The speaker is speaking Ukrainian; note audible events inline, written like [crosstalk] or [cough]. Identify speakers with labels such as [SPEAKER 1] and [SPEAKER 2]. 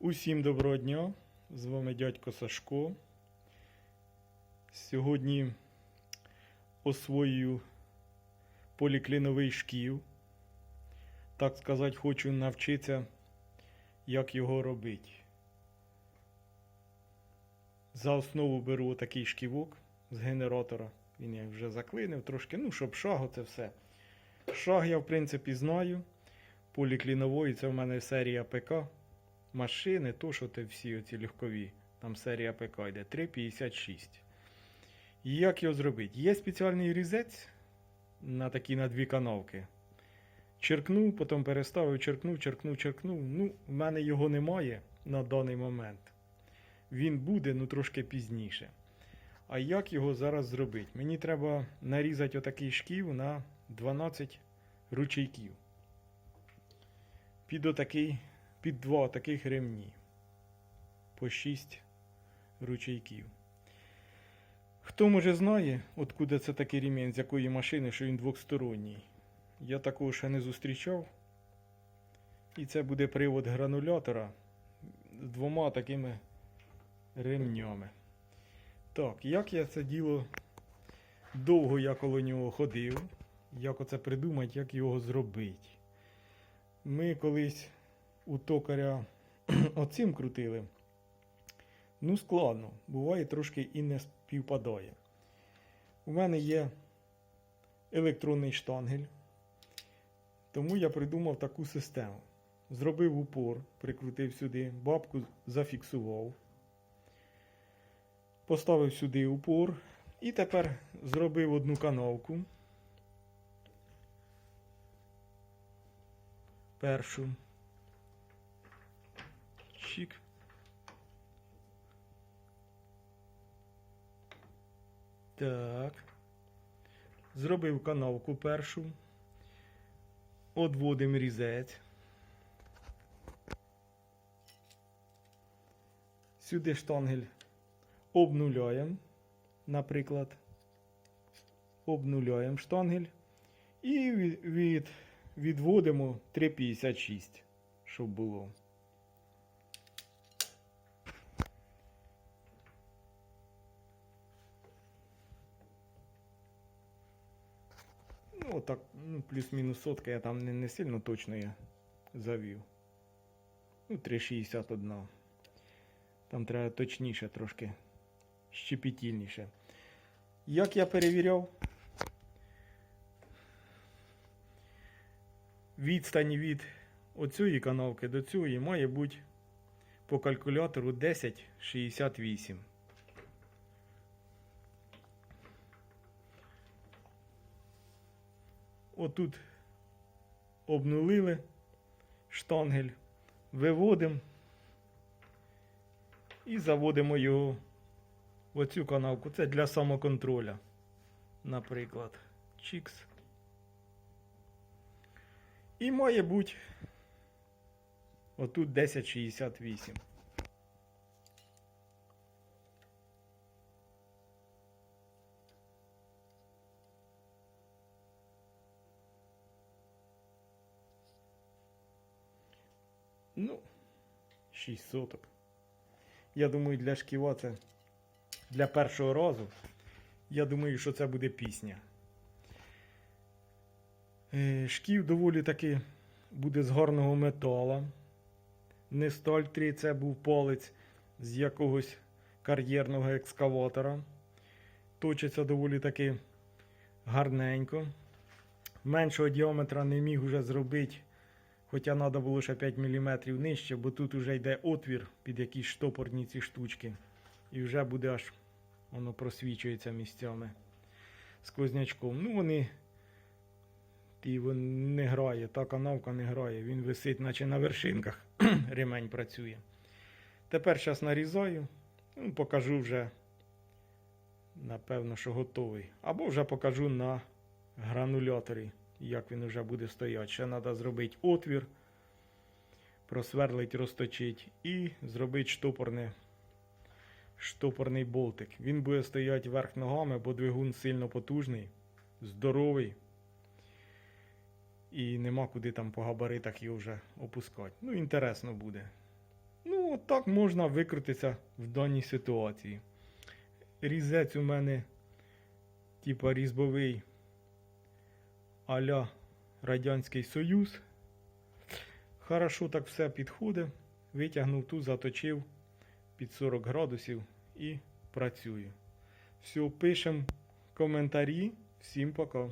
[SPEAKER 1] Усім доброго дня! З вами дядько Сашко. Сьогодні освоюю полікліновий шків. Так сказати, хочу навчитися, як його робити. За основу беру такий шківок з генератора. Він я вже заклинив трошки, ну, щоб шагу це все. Шаг я, в принципі, знаю. Поліклінової це в мене серія ПК машини, то що ти всі оці легкові, там серія ПК йде 3,56. І як його зробити? Є спеціальний різець на такі на дві канавки. Черкнув, потім переставив, черкнув, черкнув, черкнув. Ну, в мене його немає на даний момент. Він буде, ну трошки пізніше. А як його зараз зробити? Мені треба нарізати отакий шків на 12 ручейків. Під отакий під два таких ремні по 6 ручейків. Хто може знає, откуда це такий ремінь, з якої машини, що він двохсторонній. Я такого ще не зустрічав. І це буде привод гранулятора з двома такими ремнями. Так, як я це діло довго я коло нього ходив, як оце придумати, як його зробити. Ми колись у токаря [clears throat] оцим крутили. Ну, складно. Буває трошки і не співпадає. У мене є електронний штангель, тому я придумав таку систему. Зробив упор, прикрутив сюди, бабку зафіксував, поставив сюди упор і тепер зробив одну канавку. Першу. Чик. Так. Зробив канавку першу. Одводимо різець. Сюди штангель обнуляємо, наприклад. Обнуляємо штангель і від, від, відводимо 3,56, щоб було. Ну, так, ну, плюс-мінус сотка, я там не, не сильно точно я завів. Ну, 3,61. Там треба точніше трошки, щепетільніше. Як я перевіряв? Відстань від оцієї канавки до цієї має бути по калькулятору 10,68. Отут обнулили штангель, виводимо і заводимо його в оцю канавку. Це для самоконтроля. Наприклад, Чікс. І має бути отут 1068. Ну, 6 соток. Я думаю, для шківа це для першого разу. Я думаю, що це буде пісня. Е, Шків доволі таки буде з гарного метала. Не сталь 3, це був палець з якогось кар'єрного екскаватора. Точиться доволі таки гарненько. Меншого діаметра не міг уже зробити. Хоча треба було ще 5 мм нижче, бо тут вже йде отвір під якісь штопорні ці штучки. І вже буде аж воно просвічується місцями сквознячком. Ну вони ті він не грає, та канавка не грає, він висить, наче на вершинках. [clears throat] Ремень працює. Тепер зараз нарізаю, ну, покажу вже, напевно, що готовий. Або вже покажу на грануляторі як він вже буде стояти. Ще треба зробити отвір, просверлить, розточить і зробити штопорне, штопорний болтик. Він буде стояти вверх ногами, бо двигун сильно потужний, здоровий. І нема куди там по габаритах його вже опускати. Ну, інтересно буде. Ну, От так можна викрутитися в даній ситуації. Різець у мене, типа різьбовий а-ля Радянський Союз. Хорошо так все підходить. Витягнув ту, заточив під 40 градусів і працюю. Все, пишемо коментарі. Всім пока.